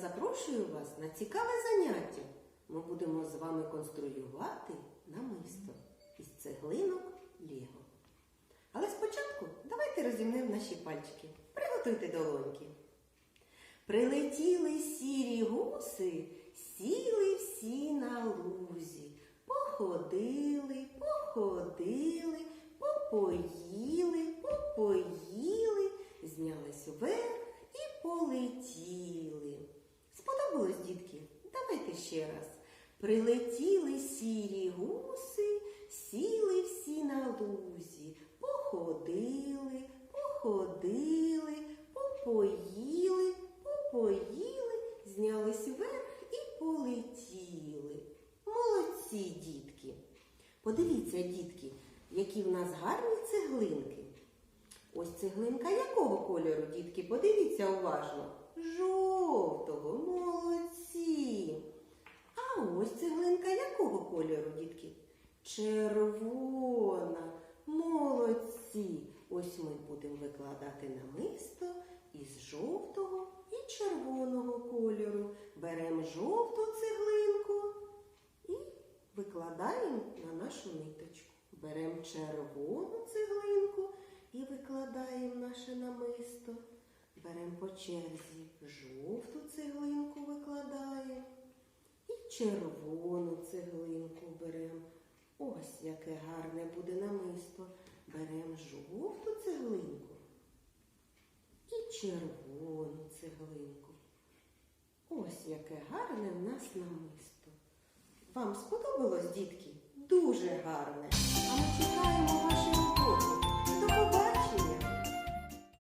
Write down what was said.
Запрошую вас на цікаве заняття. Ми будемо з вами конструювати намисто із цеглинок Лего. Але спочатку давайте розімнемо наші пальчики. Приготуйте долоньки. Прилетіли сірі гуси, сіли всі на лузі. Походили, походили, попоїли, попоїли, знялись вверх полетіли. Сподобалось, дітки? Давайте ще раз. Прилетіли сірі гуси, сіли всі на лузі, походили, походили, попоїли, попоїли, знялись вверх і полетіли. Молодці, дітки. Подивіться, дітки, які в нас гарні цеглинки. Ось цеглинка якого кольору, дітки? Подивіться уважно. Жовтого, молодці. А ось цеглинка якого кольору, дітки? Червона. Молодці. Ось ми будемо викладати намисто із жовтого і червоного кольору. Беремо жовту цеглинку і викладаємо на нашу ниточку. Беремо червону цеглинку і викладаємо наше намисто. Беремо по черзі жовту цеглинку викладаємо і червону цеглинку беремо. Ось яке гарне буде намисто. Беремо жовту цеглинку і червону цеглинку. Ось яке гарне в нас намисто. Вам сподобалось, дітки? Дуже гарне. А ми чекаємо